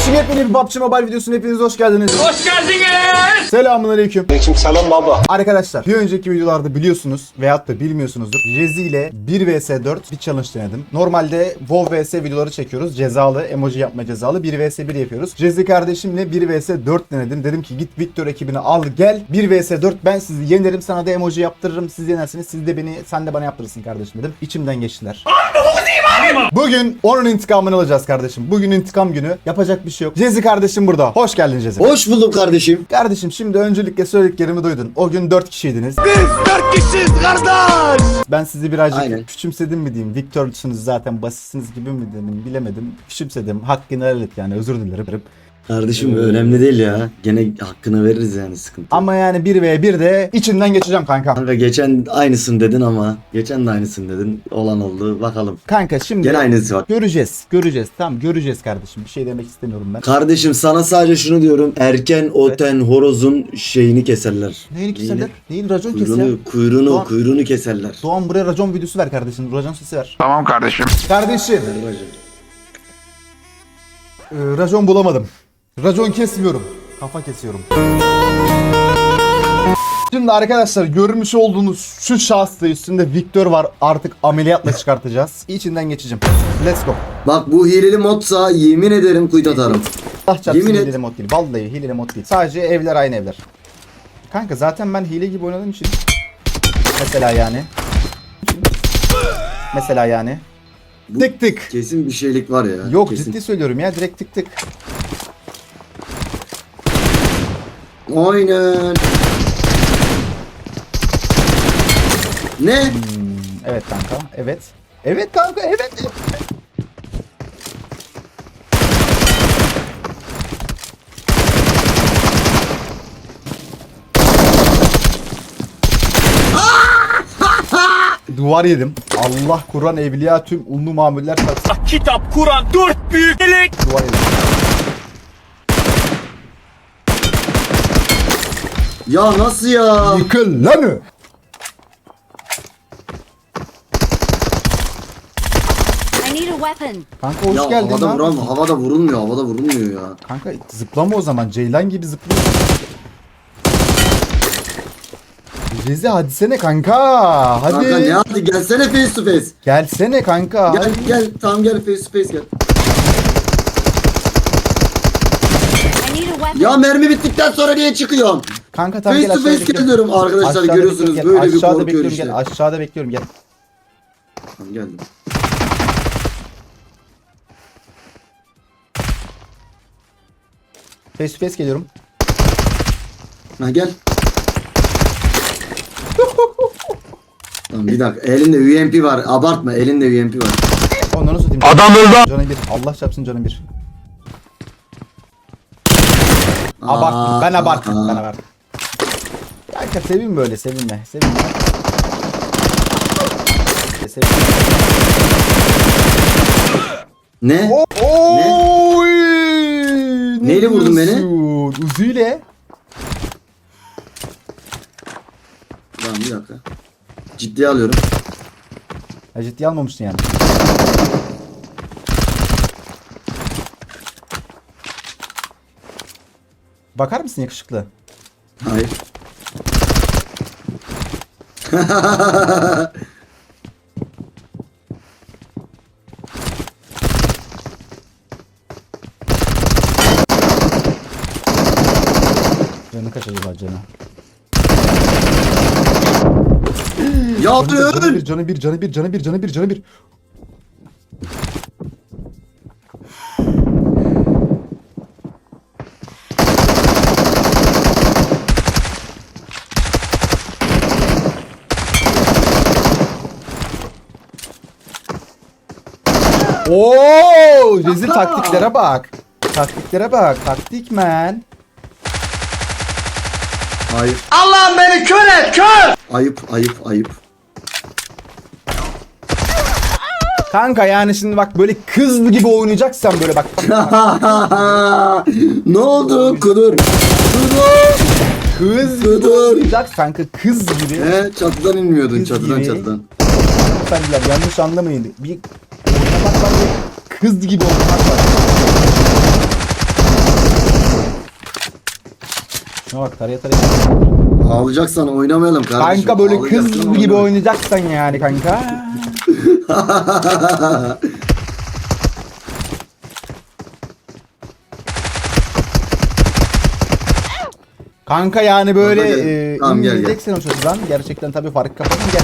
Kardeşim yepyeni bir PUBG Mobile videosuna hepiniz hoş geldiniz. Hoş geldiniz. Selamun aleyküm. selam baba. Arkadaşlar bir önceki videolarda biliyorsunuz veyahut da bilmiyorsunuzdur. Rezi ile 1 vs 4 bir challenge denedim. Normalde WoW vs videoları çekiyoruz. Cezalı, emoji yapma cezalı 1 vs 1 yapıyoruz. Rezi kardeşimle 1 vs 4 denedim. Dedim ki git Victor ekibini al gel. 1 vs 4 ben sizi yenerim sana da emoji yaptırırım. Siz yenersiniz. Siz de beni sen de bana yaptırırsın kardeşim dedim. İçimden geçtiler. Bugün onun intikamını alacağız kardeşim. Bugün intikam günü. Yapacak bir şey yok. Cezi kardeşim burada. Hoş geldin Cezi. Hoş buldum kardeşim. Kardeşim şimdi öncelikle söylediklerimi duydun. O gün 4 kişiydiniz. Dört kişiyiz kardeş. Ben sizi birazcık Aynen. küçümsedim mi diyeyim. Victor'sunuz zaten basitsiniz gibi mi dedim bilemedim. Küçümsedim. Hakkını helal et yani özür dilerim. Kardeşim önemli değil ya. Gene hakkını veririz yani sıkıntı. yok. Ama yani 1 ve 1 de içinden geçeceğim kanka. Kanka geçen aynısın dedin ama geçen de aynısın dedin. Olan oldu. Bakalım. Kanka şimdi Gene aynısı var. göreceğiz. Göreceğiz. Tamam göreceğiz kardeşim. Bir şey demek istemiyorum ben. Kardeşim sana sadece şunu diyorum. Erken oten horozun şeyini keserler. Neyini keserler? Neyin racon kes ya. Kuyruğunu, kuyruğunu, Doğan- kuyruğunu keserler. Doğan buraya racon videosu ver kardeşim. Racon sesi ver. Tamam kardeşim. Kardeşim. Ee, racon bulamadım. Racon kesmiyorum. Kafa kesiyorum. Şimdi arkadaşlar görmüş olduğunuz şu şahsta üstünde Victor var. Artık ameliyatla çıkartacağız. İçinden geçeceğim. Let's go. Bak bu hileli modsa yemin ederim kuyut atarım. Allah çarpsın Yemin et. hileli mod değil. Vallahi hileli mod değil. Sadece evler aynı evler. Kanka zaten ben hile gibi oynadığım için. Mesela yani. Mesela yani. Bu- Tık tık. Kesin bir şeylik var ya. Yok Kesin. ciddi söylüyorum ya direkt tık tık. Aynen. Ne? Evet kanka. Evet. Evet kanka evet. Duvar yedim. Allah Kur'an evliya tüm unlu mamuller satsın. Kitap, Kur'an, dört büyük melek. Duvar yedim. Ya nasıl ya? Yıkıl lan! I need a weapon. Kanka hoş ya geldin havada lan. vuram, havada vurulmuyor, havada vurulmuyor ya. Kanka zıplama o zaman. Ceylan gibi zıpla. Rezi hadisene kanka. Hadi. Kanka ne hadi gelsene face to face. Gelsene kanka. Gel hadi. gel tamam gel face to face gel. I need a weapon. Ya mermi bittikten sonra niye çıkıyorsun? Kanka tam Face gel to aşağıda face bekliyorum. geliyorum arkadaşlar Aşağıda görüyorsunuz bekliyorum, böyle gel. bir Aşağıda korkuyor bekliyorum işte. gel. Aşağıda bekliyorum gel. Tamam geldim. Face to face geliyorum. Ha gel. tamam bir dakika elinde UMP var abartma elinde UMP var. Ondan nasıl satayım? Adam öldü. Canı bir. Allah çarpsın canı bir. Abarttım. Ben abarttım. Ben abarttım. Kanka sevin böyle sevinme. Sevinme. Sevinme. Ne? Oy! Ne Neyle vurdun beni? diyorsun? Uziyle. Tamam bir dakika. Ciddiye alıyorum. Ya ciddiye almamıştın yani. Bakar mısın yakışıklı? Hayır. Canı kaç acaba canı? Ya Canı, öl. bir, canı bir, canı bir, canı bir, canı bir, canı bir. Oo, rezil taktiklere bak. Taktiklere bak. Taktik man. Hayır. Allah'ım beni kör et, kör. Ayıp ayıp ayıp. Kanka yani şimdi bak böyle kız gibi oynayacaksan böyle bak. ne oldu? Kudur. Kudur. Kız gibi Kudur. oynayacak kanka kız gibi. He çatıdan inmiyordun Kız çatıdan gibi. çatıdan. Efendiler yanlış anlamayın. Bir Sadece kız gibi olmak var. Şuna bak taraya taraya. Ağlayacaksan oynamayalım kardeşim. Kanka böyle kız gibi oynamayalım. oynayacaksan yani kanka. Kanka yani böyle Kanka e, gel, gel. E, inleyeceksin o çocuktan. Gerçekten tabii fark kapatın gel.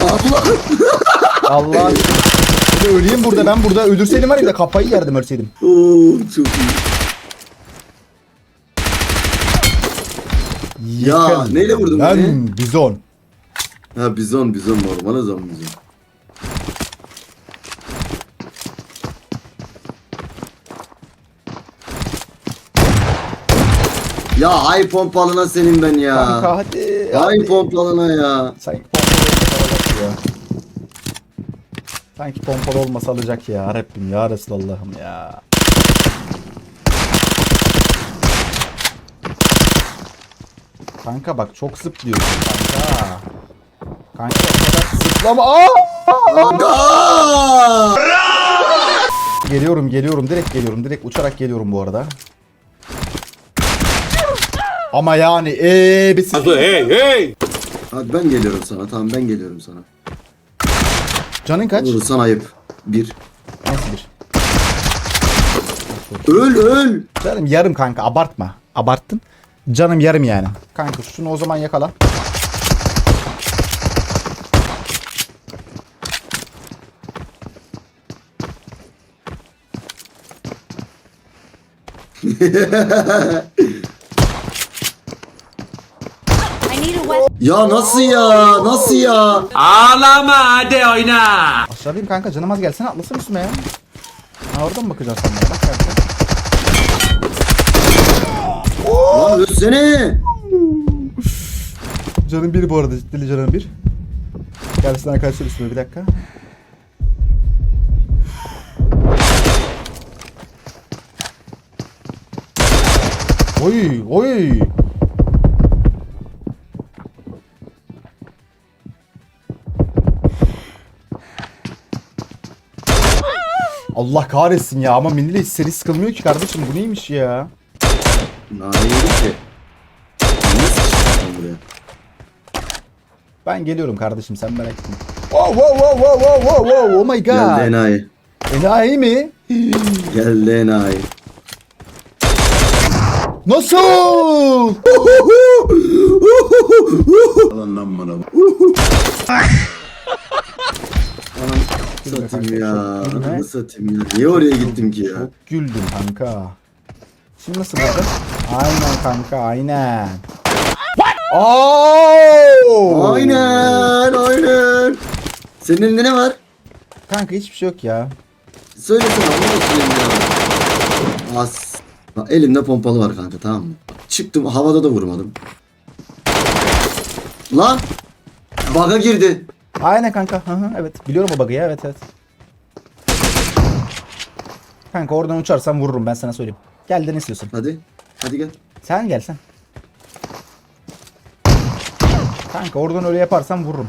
Yiyeceğim şimdi. Allah. De öleyim burada ben burada öldürseydim var ya da kafayı yerdim ölseydim. Oo çok iyi. Ya, Yıkıl neyle vurdun beni? Bizon. Ha bizon bizon normal o zaman bizon. Ya ay pompalına senin ben ya. Kanka hadi. ay hadi. pompalına ya. Alacak ya. Sanki pompalı olmasa alacak ya. Rabbim ya Resulallah'ım ya. Kanka bak çok zıplıyorsun kanka. Kanka o kadar zıplama. Aa! Aa! Geliyorum geliyorum direkt geliyorum direkt uçarak geliyorum bu arada. Ama yani eee bir Hey hey. Hadi ben geliyorum sana tamam ben geliyorum sana. Canın kaç? Vurursan ayıp. Bir. Nasıl bir? Öl öl. Canım yarım kanka abartma. Abarttın. Canım yarım yani. Kanka şunu o zaman yakala. I need a weapon. Ya nasıl ya? Nasıl ya? Ağlama hadi oyna. Aşağıdayım kanka canım az gelsene atlasın üstüme ya. Ha oradan mı bakacaksın sen bana? Bak kanka. Lan ölsene. Canım bir bu arada ciddi canım bir. Gelsin arkadaşlar üstüme bir dakika. Oy oy. Allah kahretsin ya ama Minili hiç seri sıkılmıyor ki kardeşim bu neymiş ya? Nane yedik ki. Buraya? Ben geliyorum kardeşim sen merak etme. Wow wow wow wow wow wow wow oh my Geldi god. enayi. Enayi mi? Geldi enayi. Nasıl? Lan lan bana. Anam satayım ya. Anamı satayım ya. Niye oraya gittim ki ya? Çok güldüm kanka. Şimdi nasıl burada? Aynen kanka aynen. Oo! Aynen aynen. Senin elinde ne var? Kanka hiçbir şey yok ya. Söylesene ne bakayım ya. As. Bak, elimde pompalı var kanka tamam mı? Çıktım havada da vurmadım. Lan. Baga girdi. Aynen kanka. Hı hı, evet. Biliyorum o bug'ı ya. Evet evet. Kanka oradan uçarsan vururum ben sana söyleyeyim. Gel de ne istiyorsun? Hadi. Hadi gel. Sen gel sen. Kanka oradan öyle yaparsan vururum.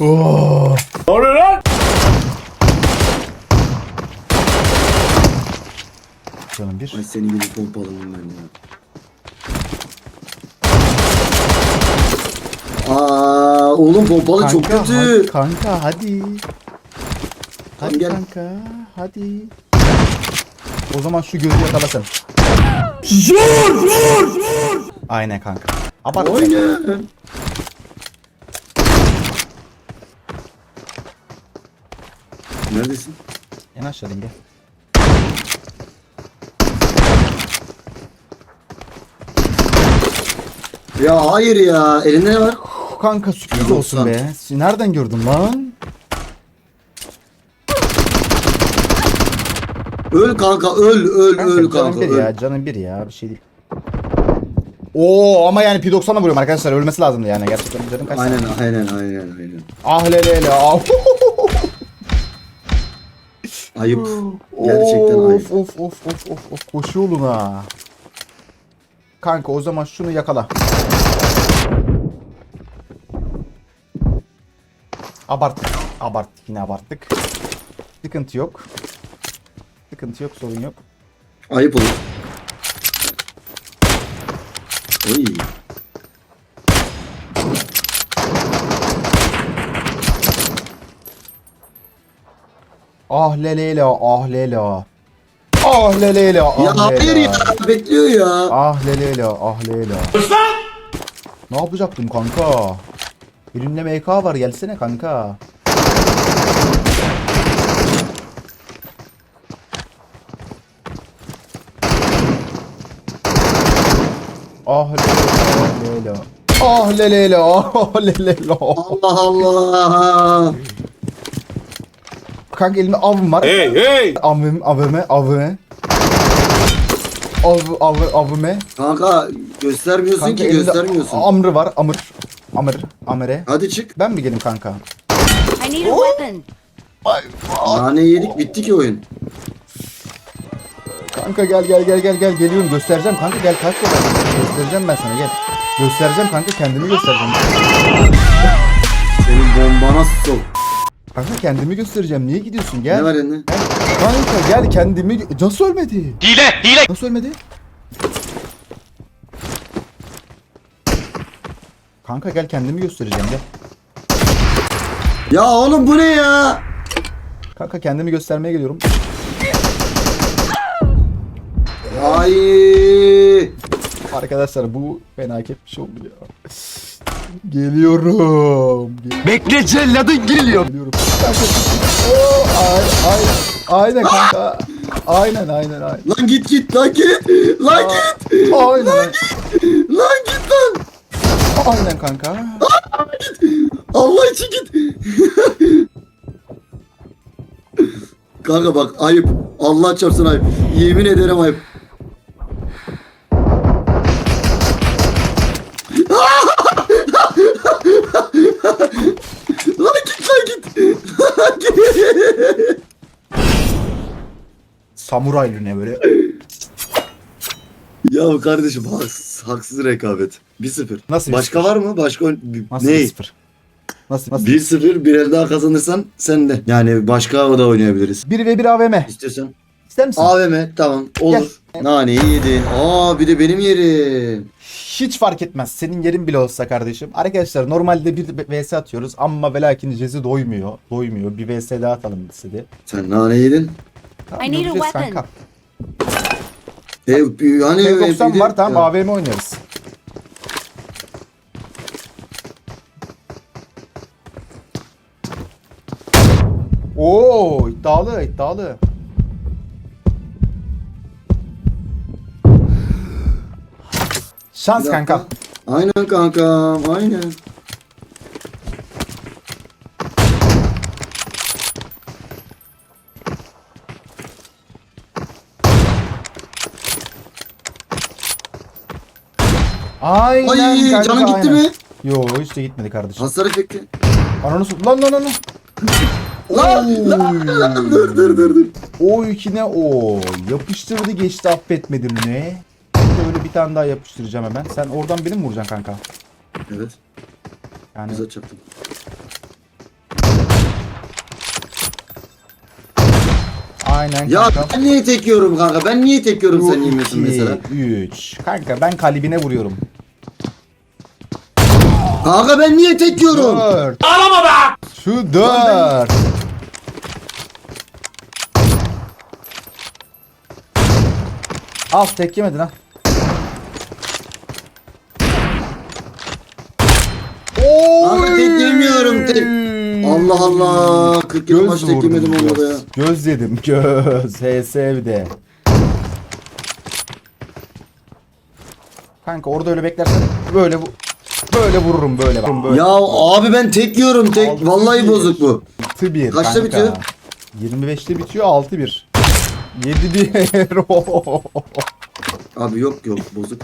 oh. Ne oluyor lan? Canım bir. Ay senin gibi pompalım ben ya. Aa oğlum pompalı çok Kanka, kötü. Hadi, kanka hadi. Hadi gel. kanka hadi. O zaman şu gözü yakala sen. Zor zor zor. Aynen kanka. Abart. Aynen. Neredesin? En aşağıdayım gel. Ya hayır ya. Elinde ne var? Kanka sürpriz Ya olsun doksan. be. Nereden gördün lan? Öl kanka öl öl Kanka, öl canım kanka bir öl. ya canım bir ya bir şey değil. Oo ama yani P90'la vuruyorum arkadaşlar ölmesi lazımdı yani gerçekten canım kaç Aynen aynen aynen aynen. Ah lele le ah. Ayıp. Gerçekten ayıp. Of of of of of koşu yoluna. Kanka o zaman şunu yakala. Abart. Abarttık yine abarttık. Sıkıntı yok. Sıkıntı yok sorun yok. Ayıp olur. Oy. Ah leleyla ah lela. Ah leleyla ah Ya hayır ya. Bekliyor ya. Ah leleyla ah leyla. Ne yapacaktım kanka? Elimde MK var gelsene kanka. Ah leleyla ah leleyla. Ah leleyla ah leleyla. Allah Allah. Kanka elimde avım var. Hey, hey! Avım avıme avıme. Av av avıme. Kanka göstermiyorsun Kanka ki elimde göstermiyorsun. Amrı var amır. Amır. Amere. Hadi çık. Ben mi geleyim kanka? I need a weapon. Nane yedik bitti ki oyun. Kanka gel gel gel gel gel geliyorum göstereceğim kanka gel kaç gel. Göstereceğim ben sana gel. Göstereceğim kanka kendimi göstereceğim. Senin bombana sok. Kanka kendimi göstereceğim. Niye gidiyorsun? Gel. Ne var elinde? Kanka gel kendimi Nasıl ölmedi? Hile, hile! Nasıl ölmedi? Kanka gel kendimi göstereceğim gel. Ya oğlum bu ne ya? Kanka kendimi göstermeye geliyorum. Ay. Arkadaşlar bu felaket bir şey oldu ya. Geliyorum. Gel- Bekle celladın geliyor. Geliyorum. Oo, ay, ay, aynen kanka. Aynen aynen aynen. Lan git git lan git. Lan git. Aynen aynen. Lan git lan. Aynen kanka. Allah için git. Kanka bak ayıp. Allah çarpsın ayıp. Yemin ederim ayıp. lan git lan git. Samuray ne böyle? ya kardeşim haksız, haksız rekabet. 1-0. Nasıl Başka 1-0? var mı? Başka Nasıl ne? 1-0? Nasıl nasıl? 1-0 bir el daha kazanırsan sen de. Yani başka da oynayabiliriz. 1 ve 1 AVM. İstiyorsan. İster misin? AVM tamam olur. Naneyi yedin. Aa bir de benim yerim. Hiç fark etmez. Senin yerin bile olsa kardeşim. Arkadaşlar normalde bir vs atıyoruz ama ve lakin Jezi doymuyor. Doymuyor. Bir vs daha atalım istedi. Sen nane yedin. Tamam, I need a weapon. kanka. E, hani P90 var tamam AVM oynarız. Oo iddialı iddialı. Şans Bir dakika. kanka. Aynen kanka aynen. Aynen Ay kanka, canın gitti aynen. mi? Yo hiç de gitmedi kardeşim. Hasar efekti. Ananı s- lan lan lan lan. Lan lan lan dur dur dur dur. O ikine o. Yapıştırdı geçti affetmedi bu ne? De Böyle bir tane daha yapıştıracağım hemen. Sen oradan beni mi vuracaksın kanka? Evet Yani güzel çarptım. aynen Ya kanka. ben niye tekiyorum kanka? Ben niye tekiyorum sen yemiyorsun mesela? 3. Kanka ben kalbine vuruyorum. Kanka ben niye tekiyorum? 4. Ağlama be! Şu 4. Al tek yemedin ha. Kanka tek yemiyorum tek. Allah Allah. 40 yıl maç tek yemedim olmadı ya. Göz yedim göz. HS bir de. Kanka orada öyle beklersen böyle bu böyle vururum böyle bak. Böyle. Ya abi ben tek yiyorum tek. Altı Vallahi bir. bozuk bu. 6 1 Kaçta kanka. bitiyor? 25'te bitiyor 6 1. 7 1. Abi yok yok bozuk.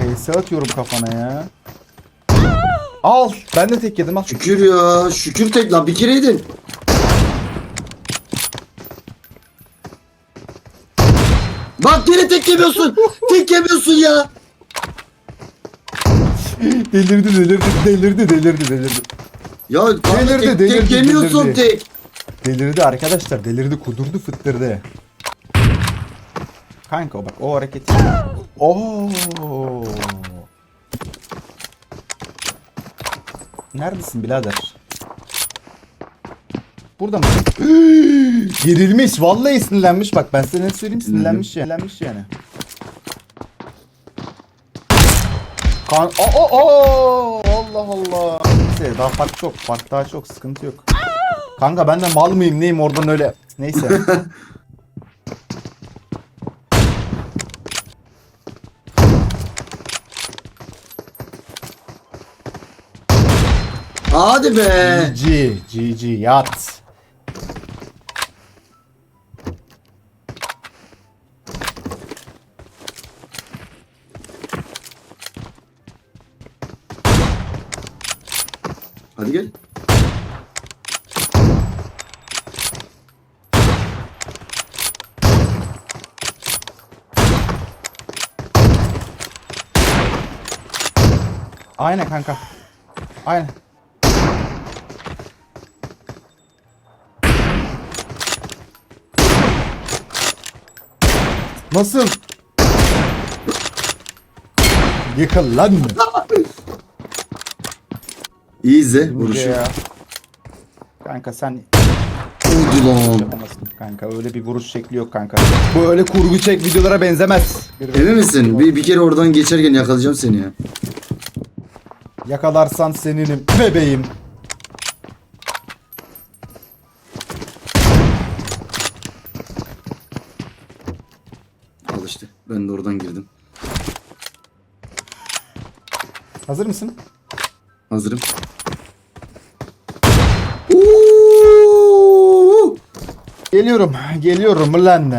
HS atıyorum kafana ya. Al. Ben de tek yedim al. Şükür ya. Şükür tek lan bir kere yedin. Bak gene tek yemiyorsun. tek yemiyorsun ya. Delirdi delirdi delirdi delirdi delirdi. Ya Delirdi, tek, delirdi, tek yemiyorsun delirdi. tek. Delirdi arkadaşlar delirdi kudurdu fıttırdı. Kanka bak o hareketi. Oo. Neredesin birader? Burada mısın? Gerilmiş. Vallahi sinirlenmiş. Bak ben size ne söyleyeyim sinirlenmiş yani. Sinirlenmiş yani. Kan Aa, aa, Allah Allah. Neyse daha fark çok. Fark daha çok. Sıkıntı yok. Kanka ben de mal mıyım neyim oradan öyle. Neyse. Hadi be. GG. GG yat. Hadi gel. Aynen kanka. Aynen. Nasıl? Yıkıl lan. İzle vuruşu. Ya. Kanka sen Oldu lan. yapamazsın kanka. Öyle bir vuruş şekli yok kanka. Bu öyle kurgu çek videolara benzemez. Emin misin? Bir, bir kere oradan geçerken yakalayacağım seni ya. Yakalarsan seninim bebeğim. Al işte. Ben de oradan girdim. Hazır mısın? Hazırım. Oo! Geliyorum. Geliyorum lan.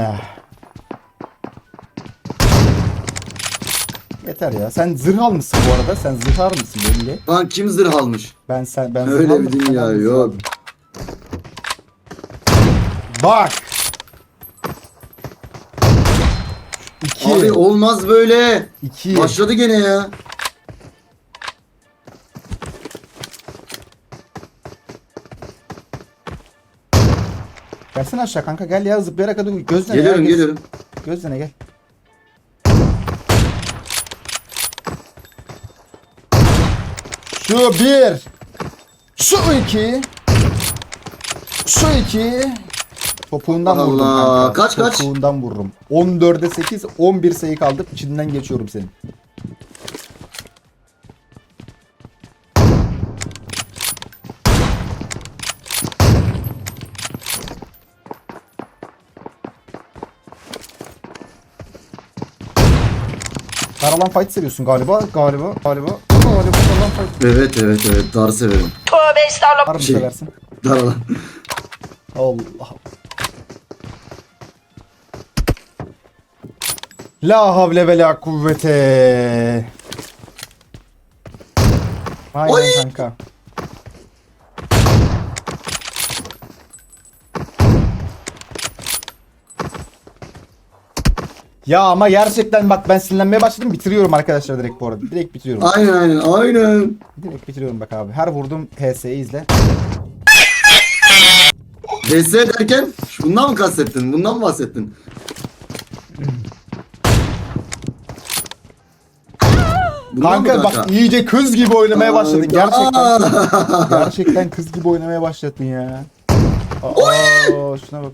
Yeter ya. Sen zırhal mısın bu arada? Sen zırhal mısın belli? Lan kim zırh almış? Ben sen ben Öyle zırhal bir dünya Ben zırhal yok. Bak. İki. Abi olmaz böyle. iki. Başladı gene ya. Gelsene aşağı kanka gel ya zıplayarak hadi gözlene Geliyorum ya, geliyorum. Gözlene gel. Şu bir. Şu iki. Şu iki. Topuğundan Allah, vururum kanka. kaç, kaç? Topuğundan vururum. 14'e 8, 11 sayı kaldı. İçinden geçiyorum senin. Karalan fight seviyorsun galiba. Galiba. Galiba. Galiba karalan fight. Evet evet evet. Dar severim. Var mı Şey- seversin? Dar lan. Allah. La havle ve la kuvvete. Aynen Oy! kanka. Ya ama gerçekten bak ben sinirlenmeye başladım bitiriyorum arkadaşlar direkt bu arada. Direkt bitiriyorum. Aynen aynen aynen. Direkt bitiriyorum bak abi. Her vurduğum HS'yi izle. DS derken bundan mı kastettin? Bundan mı bahsettin? Bundan Kanka bak iyice kız gibi oynamaya başladın gerçekten. Gerçekten kız gibi oynamaya başladın ya. Aa, şuna bak.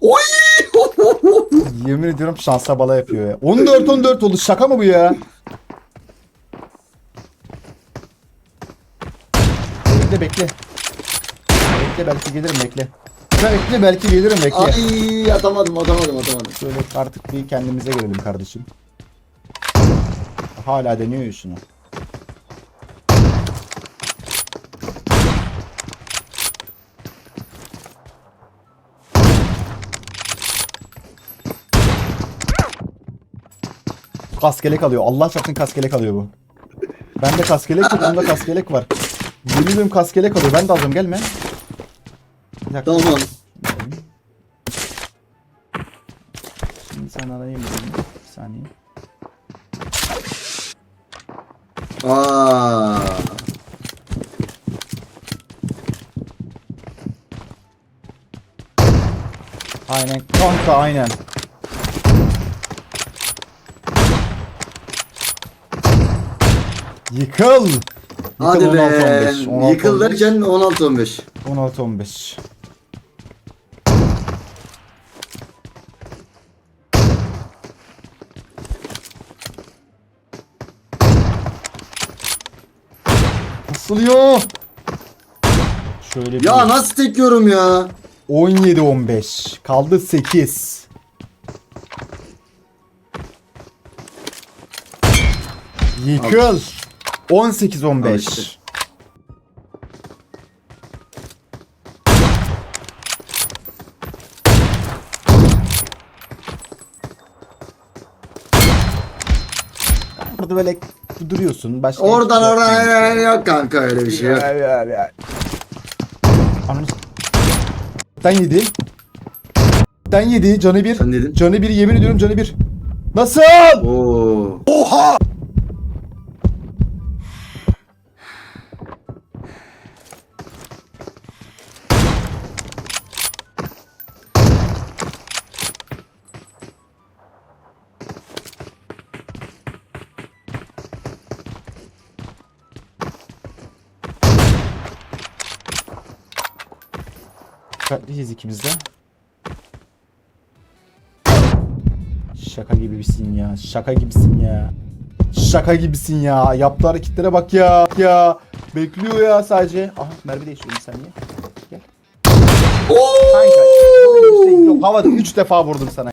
Oy! Yemin ediyorum şansa bala yapıyor ya. 14 14 oldu şaka mı bu ya? Bekle bekle. Bekle belki gelirim bekle. Bekle belki gelirim bekle. Ay atamadım atamadım atamadım. Şöyle artık bir kendimize gelelim kardeşim. Hala deniyor şunu. Kaskelek alıyor. Allah çarpsın kaskelek alıyor bu. Bende kaskelek yok. Onda kaskelek var. Yemin ediyorum kaskelek alıyor. Ben de alacağım gelme. Bir dakika. Tamam. Şimdi sen arayayım. Bir saniye. Aa. Aynen kanka aynen. Yıkıl. Hadi Yıkıl be. 16-15, 16-15. Yıkıl derken 16-15. 16-15. Nasılıyor? Şöyle bir Ya nasıl tekiyorum ya? 17-15. Kaldı 8. Yıkıl. 18-15. Al işte. Burada böyle duruyorsun. Başka Oradan yok oradan yani. yok kanka öyle bir şey yok. Ya, ya, ya. Ananı s- Den yedi. Den yedi. Canı bir. Sen dedin. Canı bir. Yemin ediyorum canı bir. Nasıl? Oo. Dikkatliyiz ikimiz de. Şaka gibisin ya. Şaka gibisin ya. Şaka gibisin ya. Yaptığı hareketlere bak ya. Ya. Bekliyor ya sadece. Aha mermi değişiyor bir saniye. Gel. Kanka. şey yok. Havada 3 defa vurdum sana.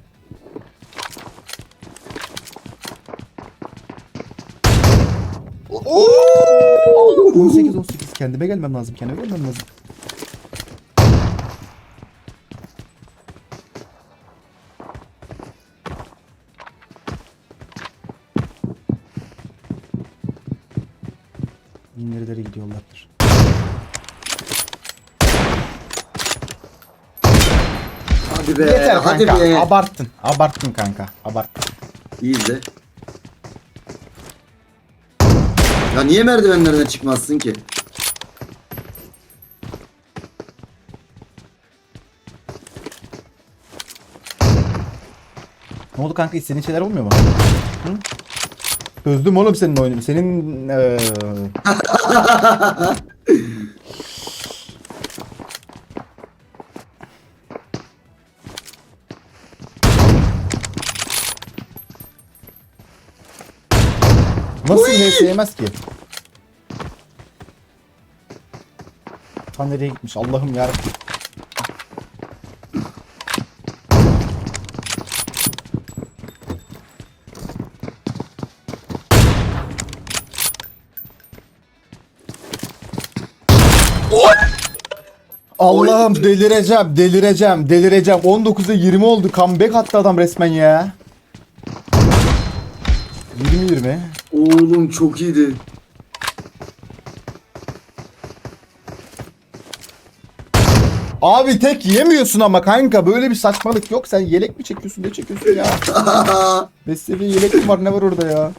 Oo! 18 18 kendime gelmem lazım. Kendime gelmem lazım. Hadi be. Yeter hadi kanka. be. Abarttın. Abarttın kanka. Abarttın. İyi izle. Ya niye merdivenlerden çıkmazsın ki? Ne oldu kanka istediğin şeyler olmuyor mu? Hı? Çözdüm oğlum senin oyunu. Senin eee Yemez ki? Ta nereye gitmiş Allah'ım yarabbim. Allah'ım delireceğim, delireceğim, delireceğim. 19'a 20 oldu. Comeback attı adam resmen ya. Oğlum çok iyiydi. Abi tek yemiyorsun ama kanka böyle bir saçmalık yok. Sen yelek mi çekiyorsun ne çekiyorsun ya? Beslevi yelek mi var ne var orada ya?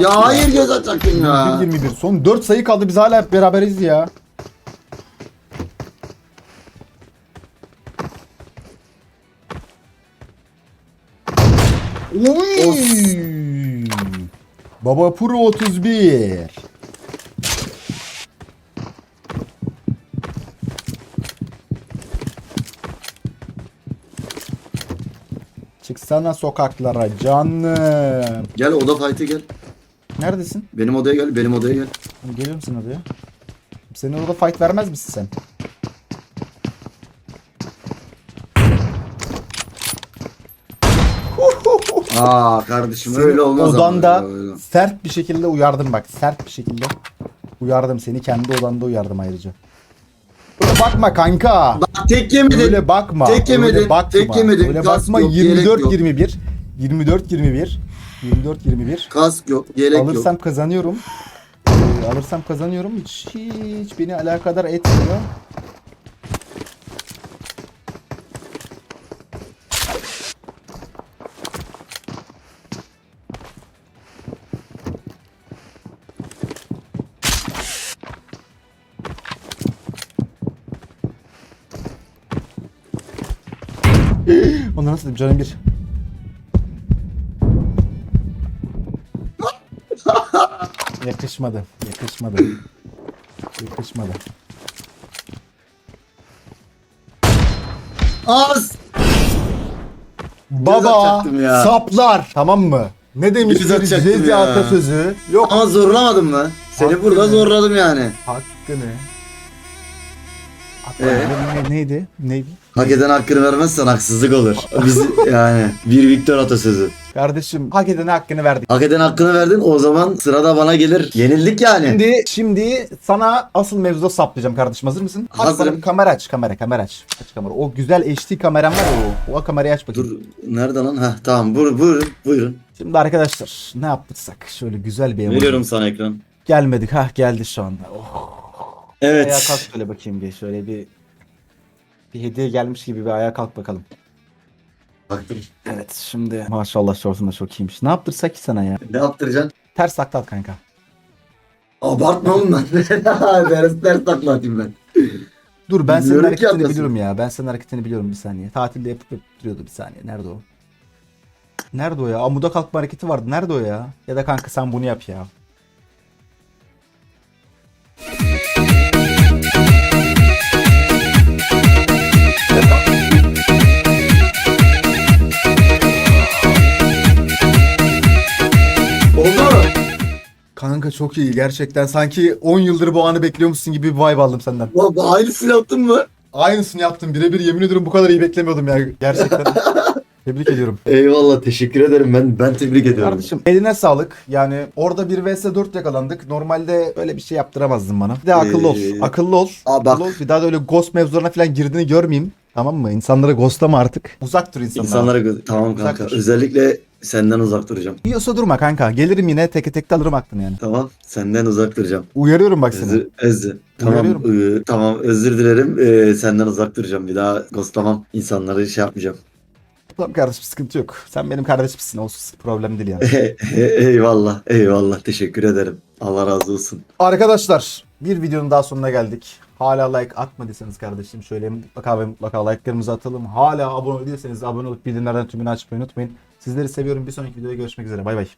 Ya hayır göz açacaktın ya. 21 son 4 sayı kaldı biz hala hep beraberiz ya. Oy! Baba Pro 31. Çıksana sokaklara canım. Gel oda fight'e gel. Neredesin? Benim odaya gel. Benim odaya gel. Geliyor musun oraya? Senin orada fight vermez misin sen? Aa kardeşim Seni öyle olmaz ama odanda ya, öyle. sert bir şekilde uyardım bak. Sert bir şekilde uyardım seni. Kendi odanda uyardım ayrıca. Öyle bakma kanka. Bak tek yemedin. Öyle bakma. Tek yemedin, Öyle bakma. tek yemedin. Öyle bakma. yok, yelek 24 yok. 21. 24 21. 24 21. Kask yok, yelek Alırsam yok. kazanıyorum. Ee, alırsam kazanıyorum. Hiç hiç beni alakadar etmiyor. Ondan nasıl canım bir. Yakışmadı. Yakışmadı. Yakışmadı. Az. Baba atacaktım ya. saplar. Tamam mı? Ne demiştir atacaktım Cezi ya. atasözü? Yok. Ama zorlamadım mı? Seni Hakkını. burada zorladım yani. Hakkını. Ee? Ne- neydi? Neydi? Hak eden hakkını vermezsen haksızlık olur. Biz yani bir Victor atasözü. Kardeşim hak edene hakkını verdik. Hak eden hakkını verdin o zaman sırada bana gelir. Yenildik yani. Şimdi şimdi sana asıl mevzuda saplayacağım kardeşim. Hazır mısın? Aç Hazırım. bana bir kamera aç. Kamera kamera aç. Aç kamera. O güzel HD kameram var ya o. O kamerayı aç bakayım. Dur nerede lan? Heh tamam buyurun buyurun. buyurun. Şimdi arkadaşlar ne yaptıysak şöyle güzel bir emoji. Veriyorum sana ekran. Gelmedik. ha geldi şu anda. Oh. Ayağa Evet. kalk şöyle bakayım bir. Şöyle bir bir hediye gelmiş gibi bir ayağa kalk bakalım. Baktım. Evet şimdi maşallah şortun da çok iyiymiş. Ne yaptırsak ki sana ya? Ne yaptıracaksın? Ters saklat kanka. Abartma oğlum lan. ders ders taklatayım ben. Dur ben senin Bilmiyorum ki hareketini biliyorum ya. Ben senin hareketini biliyorum bir saniye. Tatilde yapıp yapıp duruyordu bir saniye. Nerede o? Nerede o ya? Amuda kalkma hareketi vardı. Nerede o ya? Ya da kanka sen bunu yap ya. Kanka çok iyi gerçekten. Sanki 10 yıldır bu anı bekliyormuşsun gibi bir vibe aldım senden. Bak aynısını yaptın mı? Aynısını yaptım. Birebir yemin ediyorum bu kadar iyi beklemiyordum ya. Gerçekten. Tebrik ediyorum. Eyvallah teşekkür ederim ben ben tebrik ediyorum. Kardeşim eline sağlık. Yani orada bir vs 4 yakalandık. Normalde böyle bir şey yaptıramazdın bana. Bir de akıllı ol. Ee, Akıllı ol. Aa, bak. Akıllı ol. Bir daha da öyle ghost mevzularına falan girdiğini görmeyeyim. Tamam mı? İnsanlara ghostlama artık. Uzak dur insanlara. İnsanlara gö- tamam kanka. Uzaktır. Özellikle senden uzak duracağım. Yiyorsa durma kanka. Gelirim yine teke tekte alırım aklını yani. Tamam senden uzak duracağım. Uyarıyorum bak seni. Özür, özür. Tamam, ee, tamam özür dilerim. Ee, senden uzak duracağım. Bir daha ghostlamam. İnsanları şey yapmayacağım. Tamam kardeşim sıkıntı yok. Sen benim kardeşimsin olsun. Problem değil yani. eyvallah. Eyvallah. Teşekkür ederim. Allah razı olsun. Arkadaşlar bir videonun daha sonuna geldik. Hala like atmadıysanız kardeşim şöyle mutlaka ve mutlaka like'larımızı atalım. Hala abone değilseniz abone olup bildirimlerden tümünü açmayı unutmayın. Sizleri seviyorum. Bir sonraki videoda görüşmek üzere. Bay bay.